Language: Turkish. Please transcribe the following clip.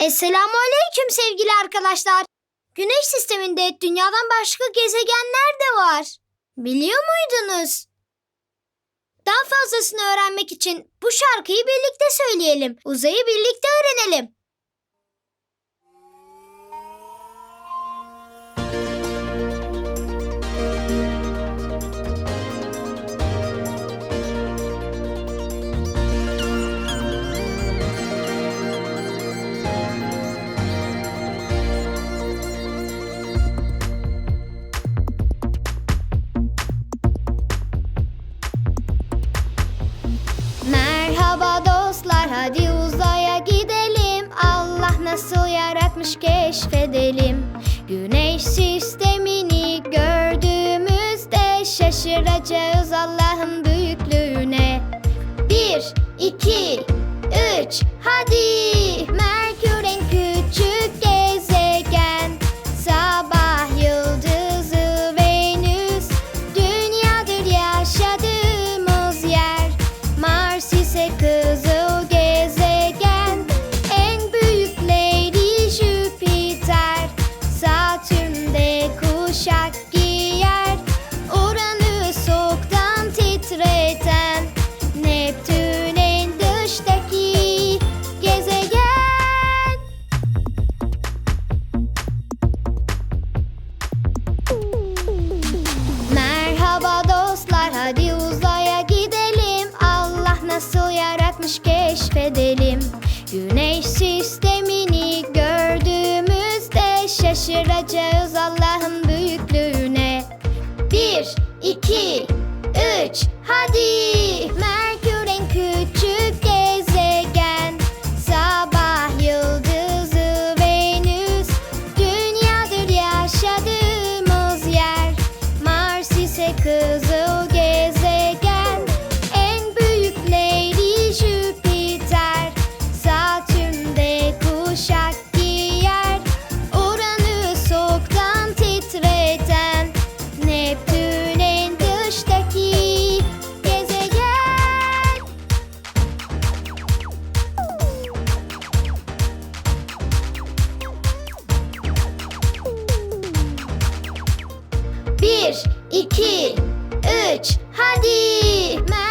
Esselamu Aleyküm sevgili arkadaşlar. Güneş sisteminde dünyadan başka gezegenler de var. Biliyor muydunuz? Daha fazlasını öğrenmek için bu şarkıyı birlikte söyleyelim. Uzayı birlikte öğrenelim. Yaratmış keşfedelim. Güneş sistemini gördüğümüzde şaşıracağız Allah'ın büyüklüğüne. Bir, iki, üç hadi! Merkür en küçük gezegen yanlış keşfedelim. Güneş sistemini gördüğümüzde şaşıracağız Allah'ın büyüklüğüne. Bir, iki, üç, hadi! Merkür'ün küçük gezegen. Sabah yıldızı Venüs. Dünyadır yaşadığımız yer. Mars ise kız 2, 3, hadi! Mer